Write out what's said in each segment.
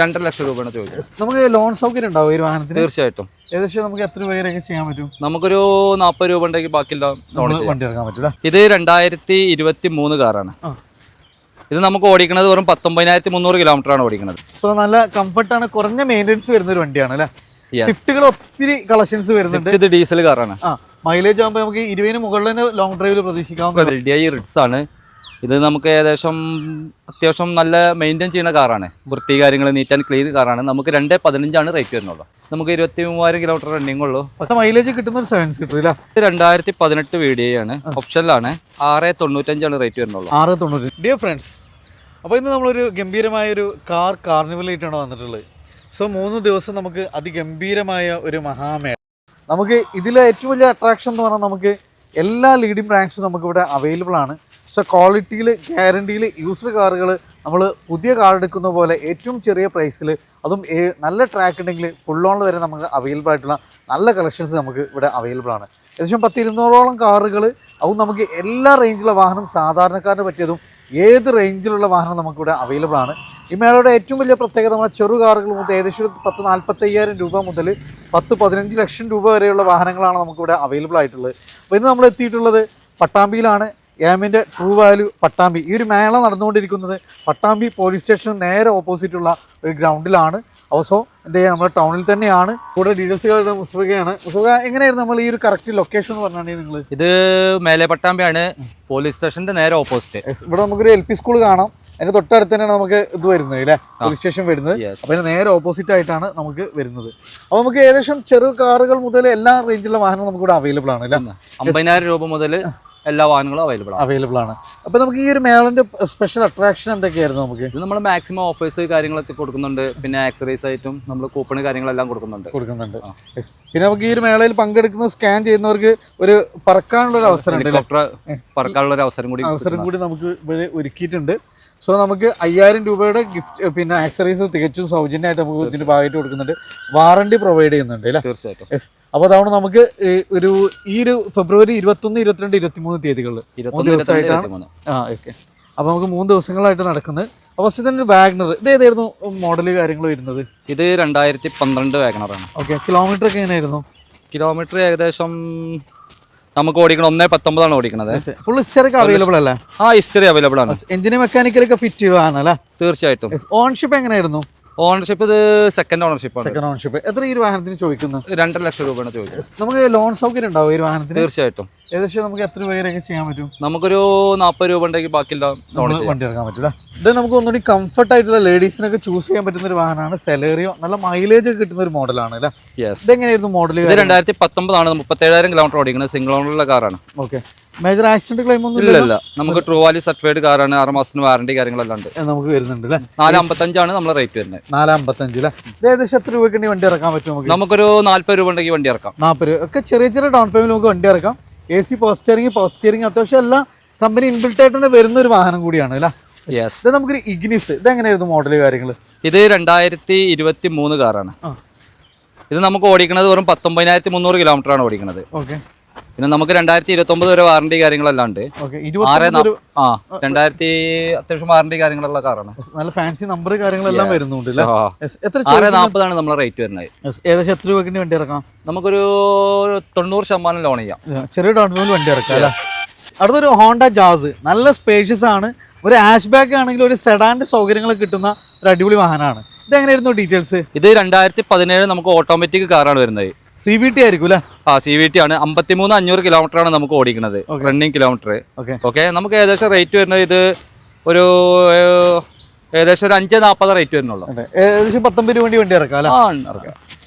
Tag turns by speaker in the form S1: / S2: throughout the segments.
S1: രണ്ടര ലക്ഷം രൂപയാണ് ചോദിച്ചത്.
S2: നമുക്ക് ലോൺ സൗകര്യം ഉണ്ടാവും ഈ വാഹനത്തിന്?
S1: തീർച്ചയായിട്ടും.
S2: ഏകദേശം നമുക്ക് എത്ര പേരൊക്കെ ചെയ്യാൻ പറ്റും?
S1: നമുക്കൊരു നാൽപ്പത് രൂപ ഉണ്ടെങ്കിൽ ബാക്കിയുള്ള ലോൺ
S2: വണ്ടി എടുക്കാൻ പറ്റില്ല
S1: ഇത് രണ്ടായിരത്തി ഇരുപത്തി മൂന്ന് കാറാണ് ഇത് നമുക്ക് ഓടിക്കുന്നത് വെറും പത്തൊമ്പതിനായിരത്തി മുന്നൂറ് കിലോമീറ്റർ ആണ് ഓടിക്കുന്നത്
S2: സോ നല്ല കംഫർട്ടാണ് കുറഞ്ഞ മെയിന്റെനൻസ് വരുന്ന ഒരു വണ്ടിയാണ് അല്ലേ. സ്വിഫ്റ്റുകൾ ഒത്തിരി കളക്ഷൻസ് വരുന്നുണ്ട്.
S1: ഇത് ഡീസൽ കാറാണ്.
S2: മൈലേജ് ആകുമ്പോൾ നമുക്ക് ഇരുപതിന് മുകളിൽ തന്നെ ലോങ് ഡ്രൈവിൽ പ്രതീക്ഷിക്കാം.
S1: റെഡി ഡി ഐ റിഡ്സ് ആണ്. ഇത് നമുക്ക് ഏകദേശം അത്യാവശ്യം നല്ല മെയിന്റെയിൻ ചെയ്യുന്ന കാറാണ് വൃത്തി കാര്യങ്ങൾ നീറ്റ് ആൻഡ് ക്ലീൻ കാറാണ് നമുക്ക് രണ്ട് പതിനഞ്ചാണ് റേറ്റ് വരുന്നുള്ളൂ. നമുക്ക് ഇരുപത്തി മൂവായിരം കിലോമീറ്റർ റണ്ണിംഗ് ഉള്ളൂ.
S2: പക്ഷേ മൈലേജ് കിട്ടുന്ന ഒരു സെവൻസ്
S1: കിട്ടില്ല രണ്ടായിരത്തി പതിനെട്ട് വി ഡി ആണ്. ഓപ്ഷനിലാണ് ആറ് തൊണ്ണൂറ്റഞ്ചാണ് റേറ്റ് വരുന്നുള്ളൂ.
S2: ആറ് തൊണ്ണൂറ്റി ഡിയർ ഫ്രണ്ട്സ് അപ്പോൾ ഇന്ന് നമ്മളൊരു ഗംഭീരമായ ഒരു കാർ കാർണിവലായിട്ടാണ് വന്നിട്ടുള്ളത്. സോ മൂന്ന് ദിവസം നമുക്ക് അതിഗംഭീരമായ ഒരു മഹാമേള. നമുക്ക് ഇതിലെ ഏറ്റവും വലിയ അട്രാക്ഷൻ എന്ന് പറഞ്ഞാൽ നമുക്ക് എല്ലാ ലീഡിംഗ് ബ്രാൻഡ്സും നമുക്കിവിടെ അവൈലബിൾ ആണ്. സോ ക്വാളിറ്റിയിൽ ഗ്യാരണ്ടിയിൽ യൂസ്ഡ് കാറുകൾ നമ്മൾ പുതിയ കാർ എടുക്കുന്ന പോലെ ഏറ്റവും ചെറിയ പ്രൈസിൽ അതും നല്ല ട്രാക്ക് ഉണ്ടെങ്കിൽ ഫുൾ ഓൺ വരെ നമുക്ക് അവൈലബിൾ ആയിട്ടുള്ള നല്ല കളക്ഷൻസ് നമുക്ക് ഇവിടെ അവൈലബിൾ ആണ്. ഏകദേശം പത്ത് ഇരുന്നൂറോളം കാറുകൾ അതും നമുക്ക് എല്ലാ റേഞ്ചിലുള്ള വാഹനം സാധാരണക്കാരന് പറ്റിയതും ഏത് റേഞ്ചിലുള്ള വാഹനം നമുക്കിവിടെ അവൈലബിൾ ആണ്. ഈ മേളയുടെ ഏറ്റവും വലിയ പ്രത്യേകത നമ്മുടെ ചെറു കാറുകൾ മുതൽ ഏകദേശം പത്ത് നാൽപ്പത്തയ്യായിരം രൂപ മുതൽ പത്ത് പതിനഞ്ച് ലക്ഷം രൂപ വരെയുള്ള വാഹനങ്ങളാണ് നമുക്കിവിടെ അവൈലബിൾ ആയിട്ടുള്ളത്. അപ്പോൾ ഇന്ന് നമ്മൾ എത്തിയിട്ടുള്ളത് പട്ടാമ്പിയിലാണ്. യാമിന്റെ ട്രൂ വാല്യൂ പട്ടാമ്പി. ഈ ഒരു മേള നടന്നുകൊണ്ടിരിക്കുന്നത് പട്ടാമ്പി പോലീസ് സ്റ്റേഷന് നേരെ ഓപ്പോസിറ്റുള്ള ഒരു ഗ്രൗണ്ടിലാണ് ഓസോ എന്ത് ചെയ്യുക നമ്മുടെ ടൗണിൽ തന്നെയാണ്. കൂടെ ഡീറ്റെയിൽസുകളുടെ മുസ്തഫയാണ് മുസ്തഫ എങ്ങനെയായിരുന്നു നമ്മൾ ഈ ഒരു കറക്റ്റ് ലൊക്കേഷൻ എന്ന് പറഞ്ഞാൽ നിങ്ങൾ
S1: ഇത് മേലെ പട്ടാമ്പിയാണ്. പോലീസ് സ്റ്റേഷന്റെ നേരെ ഓപ്പോസിറ്റ്
S2: ഇവിടെ നമുക്കൊരു എൽ പി സ്കൂൾ കാണാം. അതിന്റെ തൊട്ടടുത്ത് തന്നെയാണ് നമുക്ക് ഇത് വരുന്നത് അല്ലേ? പോലീസ് സ്റ്റേഷൻ വരുന്നത്. അപ്പം നേരെ ഓപ്പോസിറ്റ് ആയിട്ടാണ് നമുക്ക് വരുന്നത്. അപ്പോൾ നമുക്ക് ഏകദേശം ചെറു കാറുകൾ മുതൽ എല്ലാ റേഞ്ചിലുള്ള വാഹനവും നമുക്ക് ഇവിടെ അവൈലബിൾ ആണ് അല്ലേ?
S1: അമ്പതിനായിരം രൂപ മുതൽ എല്ലാ വാഹനങ്ങളും അവൈലബിൾ ആണ്.
S2: അവൈലബിൾ ആണ്. അപ്പൊ നമുക്ക് ഈ ഒരു മേളന്റെ സ്പെഷ്യൽ അട്രാക്ഷൻ എന്തൊക്കെയായിരുന്നു നമുക്ക്?
S1: ഇത് നമ്മൾ മാക്സിമം ഓഫേഴ്സ് കാര്യങ്ങളൊക്കെ കൊടുക്കുന്നുണ്ട്. പിന്നെ ആക്സറൈസ് ആയിട്ടും നമ്മൾ കൂപ്പൺ കാര്യങ്ങളെല്ലാം കൊടുക്കുന്നുണ്ട്.
S2: കൊടുക്കുന്നുണ്ട്. പിന്നെ നമുക്ക് ഈ ഒരു മേളയിൽ പങ്കെടുക്കുന്ന സ്കാൻ ചെയ്യുന്നവർക്ക് ഒരു പറക്കാനുള്ള ഒരു അവസരം
S1: പറക്കാനുള്ള ഒരു അവസരം കൂടി
S2: അവസരം കൂടി നമുക്ക് ഇവിടെ ഒരുക്കിയിട്ടുണ്ട്. സോ നമുക്ക് അയ്യായിരം രൂപയുടെ ഗിഫ്റ്റ് പിന്നെ ആക്സറീസ് തികച്ചും സൗജന്യമായിട്ട് നമുക്ക് ഇതിന്റെ ഭാഗമായിട്ട് കൊടുക്കുന്നുണ്ട്. വാറണ്ടി പ്രൊവൈഡ് ചെയ്യുന്നുണ്ട് അല്ലേ?
S1: തീർച്ചയായിട്ടും.
S2: യെസ് അപ്പോൾ അതാണ് നമുക്ക് ഒരു ഈ ഒരു ഫെബ്രുവരി ഇരുപത്തൊന്ന് ഇരുപത്തിരണ്ട് ഇരുപത്തിമൂന്ന് തീയതികളിൽ ദിവസമായിട്ടാണ് ആ ഓക്കെ അപ്പോൾ നമുക്ക് മൂന്ന് ദിവസങ്ങളായിട്ട് നടക്കുന്നത്. അപ്പോൾ ഫസ്റ്റ് തന്നെ വാഗ്നർ ഇത് ഏതായിരുന്നു മോഡൽ കാര്യങ്ങൾ വരുന്നത്?
S1: ഇത് രണ്ടായിരത്തി പന്ത്രണ്ട് വാഗണറാണ്
S2: ഓക്കെ കിലോമീറ്റർ ഒക്കെ എങ്ങനെയായിരുന്നു?
S1: കിലോമീറ്റർ ഏകദേശം നമുക്ക് ഓടിക്കണം ഒന്നേ പത്തൊമ്പതാണ് ഓടിക്കണത്.
S2: ഫുൾ ഹിസ്റ്ററിക്ക് അവൈലബിൾ അല്ലേ?
S1: ആ ഹിസ്റ്ററി അവൈലബിൾ ആണ്.
S2: എഞ്ചിന് മെക്കാനിക്കലൊക്കെ ഫിറ്റ് ചെയ്യുവാണല്ലേ
S1: തീർച്ചയായിട്ടും.
S2: ഓൺഷിപ്പ് എങ്ങനെയായിരുന്നു?
S1: ഓണർഷിപ്പ് ഇത് സെക്കൻഡ് ഓണർഷിപ്പ് ആണ്.
S2: സെക്കൻഡ് ഓണർഷിപ്പ് എത്ര ഈ ഒരു വാഹനത്തിന് ചോദിക്കുന്നത്
S1: രണ്ടര ലക്ഷം രൂപയാണ് ചോദിച്ചത്.
S2: നമുക്ക് ലോൺ സൗകര്യം ഉണ്ടാവും ഈ ഒരു വാഹനത്തിന്?
S1: തീർച്ചയായിട്ടും.
S2: ഏകദേശം നമുക്ക് എത്ര പേരൊക്കെ ചെയ്യാൻ പറ്റും?
S1: നമുക്കൊരു നാൽപ്പത് രൂപ ഉണ്ടെങ്കിൽ ബാക്കിയുള്ള
S2: വണ്ടി ഇറക്കാൻ പറ്റില്ല. ഇത് നമുക്ക് ഒന്നുകൂടി കംഫർട്ട് ആയിട്ടുള്ള ലേഡീസിനൊക്കെ ചൂസ് ചെയ്യാൻ പറ്റുന്ന ഒരു വാഹനമാണ്. സെലറിയോ നല്ല മൈലേജ് ഒക്കെ കിട്ടുന്ന ഒരു മോഡലാണ് അല്ലേ? ഇതെങ്ങനെയായിരുന്നു മോഡൽ
S1: ഇത് രണ്ടായിരത്തി പത്തൊമ്പതാണ്. മുപ്പത്തേഴായിരം കിലോമീറ്റർ ഓടിക്കുന്നത് സിംഗിൾ ഓണറുള്ള കാറാണ്
S2: ഓക്കെ മേജർ ആക്സിഡന്റ് ക്ലെയിം ഒന്നും
S1: ഇല്ല നമുക്ക് ട്രൂ വാലി സർട്ടിഫൈഡ് കാറാണ് ആറ് മാസത്തിന് വാറണ്ടി കാര്യങ്ങളെല്ലാം ഉണ്ട്.
S2: നമുക്ക് വരുന്നുണ്ട് അല്ലേ
S1: നാല് അമ്പത്തഞ്ചാണ് നമ്മളെ റേറ്റ് വരുന്നത്.
S2: നാലാം അമ്പത്തഞ്ച് അല്ലേ ഏകദേശം എത്ര രൂപയ്ക്ക് വണ്ടി ഇറക്കാൻ പറ്റും നമുക്ക്?
S1: നമുക്കൊരു നാല്പത് രൂപ ഉണ്ടെങ്കിൽ വണ്ടി ഇറക്കാം.
S2: നാൽപ്പത് രൂപ. ഒക്കെ ചെറിയ ചെറിയ ഡൗൺ പേയ്മെന്റ് നമുക്ക് വണ്ടി ഇറക്കാം. എ സി പോസ്റ്ററിങ് പോസ്റ്ററിങ് അത്യാവശ്യം എല്ലാം കമ്പനി ഇൻബിൽട്ട് ആയിട്ട് തന്നെ വരുന്ന ഒരു വാഹനം കൂടിയാണ് അല്ലേ ഇത് നമുക്കൊരു ഇഗ്നിസ് ഇത് എങ്ങനെയായിരുന്നു മോഡൽ കാര്യങ്ങൾ
S1: ഇത് രണ്ടായിരത്തി ഇരുപത്തി മൂന്ന് കാറാണ് ഇത് നമുക്ക് ഓടിക്കുന്നത് വെറും പത്തൊമ്പതിനായിരത്തി മുന്നൂറ് കിലോമീറ്റർ ആണ് ഓടിക്കുന്നത്
S2: ഓക്കെ
S1: പിന്നെ നമുക്ക് രണ്ടായിരത്തി ഇരുപത്തൊമ്പത് വരെ വാറണ്ടി കാര്യങ്ങളെല്ലാം ഉണ്ട്. ആറ് ആ രണ്ടായിരത്തി അത്യാവശ്യം വാറണ്ടി കാര്യങ്ങളുള്ള കാറാണ്
S2: നല്ല ഫാൻസി നമ്പർ കാര്യങ്ങളെല്ലാം വരുന്നുണ്ട്
S1: ആറ് നാൽപ്പതാണ് നമ്മളെ റേറ്റ് വരുന്നത്.
S2: ഏകദേശം എത്ര രൂപയ്ക്ക് വണ്ടി ഇറക്കാം?
S1: നമുക്കൊരു തൊണ്ണൂറ് ശതമാനം ലോൺ ചെയ്യാം.
S2: ചെറിയ ഡൗൺ പേയ്മെന്റ് വണ്ടി ഇറക്കാം അല്ലേ അടുത്തൊരു ഹോണ്ട ജാസ് നല്ല സ്പേഷ്യസ് ആണ്. ഒരു ആഷ് ബാക്ക് ആണെങ്കിൽ ഒരു സെഡാന്റെ സൗകര്യങ്ങൾ കിട്ടുന്ന ഒരു അടിപൊളി വാഹനമാണ്. ഇത് എങ്ങനെയായിരുന്നു ഡീറ്റെയിൽസ്
S1: ഇത് രണ്ടായിരത്തി പതിനേഴ് നമുക്ക് ഓട്ടോമാറ്റിക് കാറാണ് വരുന്നത്.
S2: സി വി ടി ആയിരിക്കും അല്ലേ?
S1: ആ സി വി ടി ആണ്. അമ്പത്തിമൂന്ന് അഞ്ഞൂറ് കിലോമീറ്റർ ആണ് നമുക്ക് ഓടിക്കുന്നത്. റണ്ണിങ് കിലോമീറ്റർ
S2: ഓക്കെ
S1: നമുക്ക് ഏകദേശം റേറ്റ് വരുന്നത് ഇത് ഒരു ഏകദേശം ഒരു അഞ്ച് നാൽപ്പത് റേറ്റ് വരുന്നുള്ളൂ.
S2: ഏകദേശം പത്തൊമ്പത് രൂപ വണ്ടി ഇറക്കാം.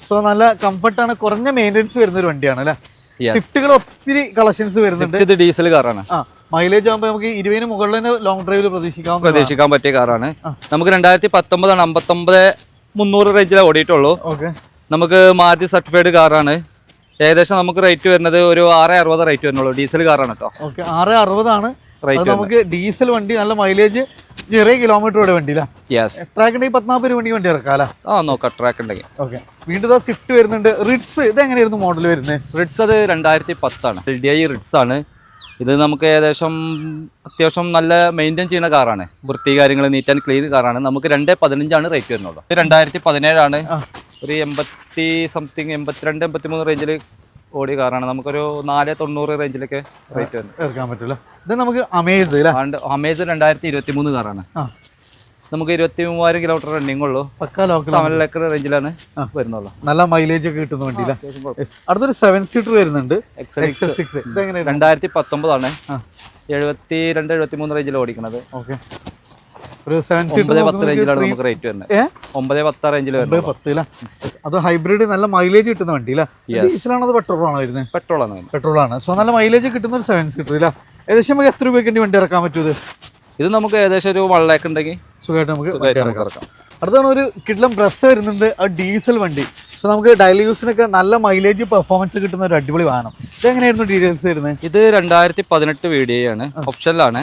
S2: സോ നല്ല കംഫർട്ടാണ് കുറഞ്ഞ മെയിന്റെനൻസ് വരുന്ന ഒരു വണ്ടിയാണ് അല്ലേ?
S1: ഷിഫ്റ്റുകൾ
S2: സ്വിഫ്റ്റുകൾ ഒത്തിരി കളക്ഷൻസ് വരുന്നുണ്ട്.
S1: ഇത് ഡീസൽ കാറാണ്
S2: ആ മൈലേജ് ആകുമ്പോൾ നമുക്ക് ഇരുപതിന് മുകളിൽ തന്നെ ലോങ് ഡ്രൈവിൽ പ്രതീക്ഷിക്കാം
S1: പ്രതീക്ഷിക്കാൻ പറ്റിയ കാറാണ് നമുക്ക് രണ്ടായിരത്തി പത്തൊമ്പതാണ് അമ്പത്തൊമ്പത് മുന്നൂറ് റേഞ്ചിലേ ഓടിയിട്ടുള്ളൂ.
S2: ഓക്കെ
S1: നമുക്ക് മാരുതി സർട്ടിഫൈഡ് കാറാണ് ഏകദേശം നമുക്ക് റേറ്റ് വരുന്നത് ഒരു ആറ് അറുപത് റേറ്റ് വരുന്നുള്ളൂ. ഡീസൽ കാറാണ് കേട്ടോ
S2: ഓക്കെ ആറ് അറുപതാണ് റേറ്റ് നമുക്ക് ഡീസൽ വണ്ടി നല്ല മൈലേജ് ചെറിയ കിലോമീറ്ററോടെ വണ്ടി അല്ലേ
S1: യെസ്
S2: ട്രാക്ക് ഉണ്ടെങ്കിൽ പത്നാൽപ്പത് രൂപ വണ്ടി വണ്ടി അല്ലേ
S1: ആ നോക്കാം ട്രാക്ക് ഉണ്ടെങ്കിൽ
S2: ഓക്കെ വീണ്ടും സ്വിഫ്റ്റ് വരുന്നുണ്ട്. റിഡ്സ് ഇത് എങ്ങനെയായിരുന്നു മോഡൽ വരുന്നത്
S1: റിഡ്സ് അത് രണ്ടായിരത്തി പത്താണ് എൽ ഡി ഐ റിഡ്സ് ആണ്. ഇത് നമുക്ക് ഏകദേശം അത്യാവശ്യം നല്ല മെയിന്റെയിൻ ചെയ്യുന്ന കാറാണ് വൃത്തി കാര്യങ്ങൾ നീറ്റ് ആൻഡ് ക്ലീൻ കാറാണ് നമുക്ക് രണ്ട് പതിനഞ്ചാണ് റേറ്റ് വരുന്നുള്ളൂ. രണ്ടായിരത്തി പതിനേഴാണ്. ഒരു എൺപത്തി സംതിങ് എൺപത്തിരണ്ട് എൺപത്തി മൂന്ന് റേഞ്ചിൽ ഓടിയ കാറാണ് നമുക്കൊരു നാല് തൊണ്ണൂറ് റേഞ്ചിലൊക്കെ റേറ്റ് വരുന്നത്
S2: ഇറക്കാൻ പറ്റില്ല ഇത് നമുക്ക് അമേസ്
S1: അമേസ് രണ്ടായിരത്തി ഇരുപത്തി മൂന്ന് കാറാണ് നമുക്ക് ഇരുപത്തി മൂവായിരം കിലോമീറ്റർ റണ്ണിങ് ഉള്ളൂ ലേക്കർ റേഞ്ചിലാണ് വരുന്നുള്ളൂ.
S2: നല്ല മൈലേജ് ഒക്കെ കിട്ടുന്ന വണ്ടിയില്ല. അടുത്തൊരു സെവൻ സീറ്റർ വരുന്നുണ്ട്.
S1: രണ്ടായിരത്തി പത്തൊമ്പതാണ്. എഴുപത്തി രണ്ട് എഴുപത്തി മൂന്ന് റേഞ്ചിൽ ഓടിക്കുന്നത്
S2: ഓക്കെ ഒരു സെവൻ
S1: ഒമ്പത് പത്ത് റേഞ്ചിലാണ് നമുക്ക് റേറ്റ് വരുന്നത്. ഒമ്പത് പത്ത് റേഞ്ചിൽ വരുന്നത്.
S2: അത് ഹൈബ്രിഡ് നല്ല മൈലേജ് കിട്ടുന്ന വണ്ടി ഡീസലാണോ അത് പെട്രോൾ ആണോ വരുന്നത്
S1: പെട്രോൾ ആണ്
S2: പെട്രോൾ ആണ് സോ നല്ല മൈലേജ് കിട്ടുന്ന ഒരു സെവൻസ് കിട്ടും ഇല്ല ഏകദേശം നമുക്ക് എത്ര രൂപയ്ക്ക് വണ്ടി ഇറക്കാൻ പറ്റും ഇത്?
S1: നമുക്ക് ഏകദേശം ഒരു വള്ളയൊക്കെ ഉണ്ടെങ്കിൽ
S2: സുഖമായിട്ട് നമുക്ക് വണ്ടി ഇറക്കാം. അടുത്താണ് ഒരു കിഡ്ലം പ്രസ് വരുന്നുണ്ട്. ആ ഡീസൽ വണ്ടി. സോ നമുക്ക് ഡെയിലി യൂസിനൊക്കെ നല്ല മൈലേജ് പെർഫോമൻസ് കിട്ടുന്ന ഒരു അടിപൊളി വാഹനം. ഇതെങ്ങനെയായിരുന്നു ഡീറ്റെയിൽസ് വരുന്നത്?
S1: ഇത് രണ്ടായിരത്തി പതിനെട്ട് വീഡിയോ ആണ്. ഓപ്ഷനിലാണ്.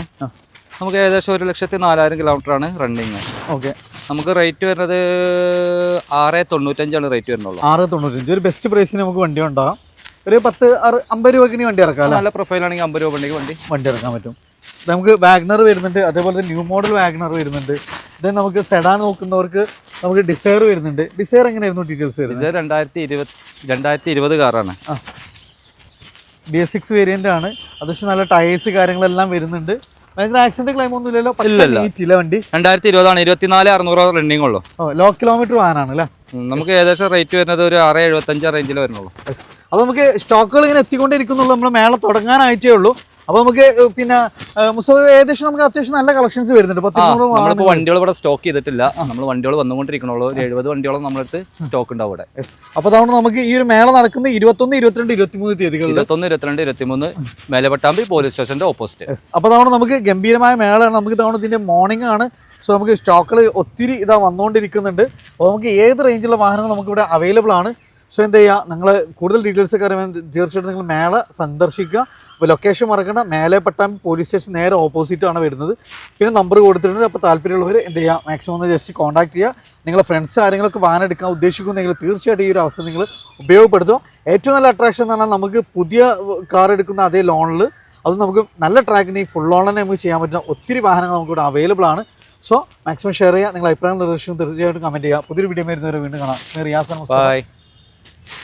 S1: നമുക്ക് ഏകദേശം ഒരു ലക്ഷത്തി നാലായിരം കിലോമീറ്റർ ആണ് റണ്ണിങ്.
S2: ഓക്കെ.
S1: നമുക്ക് റേറ്റ് വരുന്നത് ആറ് തൊണ്ണൂറ്റഞ്ചാണ് റേറ്റ് വരുന്നുള്ളൂ.
S2: ആറ് തൊണ്ണൂറ്റഞ്ച്. ഒരു ബെസ്റ്റ് പ്രൈസിന് നമുക്ക് വണ്ടി ഉണ്ടാകാം ഒരു പത്ത് ആറ് അമ്പത് രൂപക്കിന് വണ്ടി ഇറക്കാം
S1: നല്ല പ്രൊഫൈൽ ആണെങ്കിൽ അമ്പത് രൂപ ഉണ്ടെങ്കിൽ വണ്ടി.
S2: വണ്ടി ഇറക്കാൻ പറ്റും. നമുക്ക് വാഗ്നർ വരുന്നുണ്ട് അതേപോലെ ന്യൂ മോഡൽ വാഗ്നർ വരുന്നുണ്ട്. ദെൻ നമുക്ക് സെഡാൻ നോക്കുന്നവർക്ക് നമുക്ക് ഡിസയർ വരുന്നുണ്ട്. ഡിസയർ എങ്ങനെയായിരുന്നു ഡീറ്റെയിൽസ് വരുന്നത്?
S1: ഡിസയർ രണ്ടായിരത്തി ഇരുപത് രണ്ടായിരത്തി ഇരുപത് കാറാണ്
S2: ബി എസ് സിക്സ് വേരിയന്റ് ആണ്. അത്യാവശ്യം നല്ല ടയേഴ്സ് കാര്യങ്ങളെല്ലാം വരുന്നുണ്ട്. ഭയങ്കര ആക്സിഡന്റ് ക്ലൈം ഒന്നും ഇല്ലല്ലോ
S1: ഇല്ലല്ല.
S2: നീറ്റില്ല വണ്ടി?
S1: രണ്ടായിരത്തി ഇരുപതാണ് ഇരുപത്തിനാല് അറുന്നൂറ് റണ്ണിങ് ഉള്ളൂ.
S2: ഓ ലോ കിലോമീറ്റർ വാനാണ് അല്ലേ?
S1: നമുക്ക് ഏകദേശം റേറ്റ് വരുന്നത് ഒരു ആറ് എഴുപത്തഞ്ച് റേഞ്ചിൽ വരുന്നുള്ളൂ.
S2: അപ്പോൾ നമുക്ക് സ്റ്റോക്കുകൾ ഇങ്ങനെ എത്തിക്കൊണ്ടിരിക്കുന്നുള്ളൂ. നമ്മൾ മേള തുടങ്ങാനായിട്ടേ ഉള്ളൂ. അപ്പോൾ നമുക്ക് പിന്നെ മുസ്തഫ ഏകദേശം നമുക്ക് അത്യാവശ്യം നല്ല കളക്ഷൻസ് വരുന്നുണ്ട്.
S1: നമ്മളിപ്പോ വണ്ടികൾ ഇവിടെ സ്റ്റോക്ക് ചെയ്തിട്ടില്ല. നമ്മൾ വണ്ടികൾ വന്നുകൊണ്ടിരിക്കണുള്ളൂ. ഒരു എഴുപത് വണ്ടികളും നമ്മളടുത്ത് സ്റ്റോക്ക് ഉണ്ടാവും ഇവിടെ
S2: അപ്പൊ അതുകൊണ്ട് നമുക്ക് ഈ ഒരു മേള നടക്കുന്ന ഇരുപത്തൊന്ന് ഇരുപത്തിരണ്ട് ഇരുപത്തിമൂന്ന് തീയതികൾ
S1: ഇരുപത്തൊന്ന് ഇരുപത്തിരണ്ട് ഇരുപത്തിമൂന്ന് മേലപട്ടാമ്പി പോലീസ് സ്റ്റേഷന്റെ ഓപ്പോസിറ്റ്
S2: അപ്പൊ അപ്പോൾ തവണ നമുക്ക് ഗംഭീരമായ മേളയാണ്. നമുക്ക് തവണ ഇതിന്റെ മോർണിംഗ് ആണ്. സോ നമുക്ക് സ്റ്റോക്കുകൾ ഒത്തിരി ഇതാ വന്നുകൊണ്ടിരിക്കുന്നുണ്ട്. അപ്പോൾ നമുക്ക് ഏത് റേഞ്ചിലുള്ള വാഹനങ്ങൾ നമുക്കിവിടെ അവൈലബിൾ ആണ്? സോ എന്ത് ചെയ്യുക നിങ്ങൾ കൂടുതൽ ഡീറ്റെയിൽസ് ഒക്കെ അറിയാൻ തീർച്ചയായിട്ടും നിങ്ങൾ മേള സന്ദർശിക്കുക. അപ്പോൾ ലൊക്കേഷൻ മറക്കണ മേലെ പട്ടാമ്പി പോലീസ് സ്റ്റേഷൻ നേരെ ഓപ്പോസിറ്റ് ആണ് വരുന്നത്. പിന്നെ നമ്പർ കൊടുത്തിട്ടുണ്ട്. അപ്പോൾ താല്പര്യമുള്ളവർ എന്ത് ചെയ്യുക മാക്സിമം ഒന്ന് ജസ്റ്റ് കോൺടാക്ട് ചെയ്യുക നിങ്ങളെ ഫ്രണ്ട്സ് ആരെങ്കിലൊക്കെ വാഹനം എടുക്കാൻ ഉദ്ദേശിക്കുന്നെങ്കിൽ തീർച്ചയായിട്ടും ഈ ഒരു അവസ്ഥ നിങ്ങൾ ഉപയോഗപ്പെടുത്തുക ഏറ്റവും നല്ല അട്രാക്ഷൻ എന്ന് പറഞ്ഞാൽ നമുക്ക് പുതിയ കാർ എടുക്കുന്ന അതേ ലോണിൽ അത് നമുക്ക് നല്ല ട്രാക്കിന് ഈ ഫുൾ ഓൺലൈൻ നമുക്ക് ചെയ്യാൻ പറ്റുന്ന ഒത്തിരി വാഹനങ്ങൾ നമുക്കിവിടെ അവൈലബിൾ ആണ്. സോ മാക്സിമം ഷെയർ ചെയ്യുക നിങ്ങളുടെ അഭിപ്രായം നിർദ്ദേശം തീർച്ചയായിട്ടും കമന്റ് ചെയ്യുക പുതിയൊരു വീഡിയോ വരുന്നവരെ വീണ്ടും കാണാം. റിയാസ്
S1: നമസ്കാരം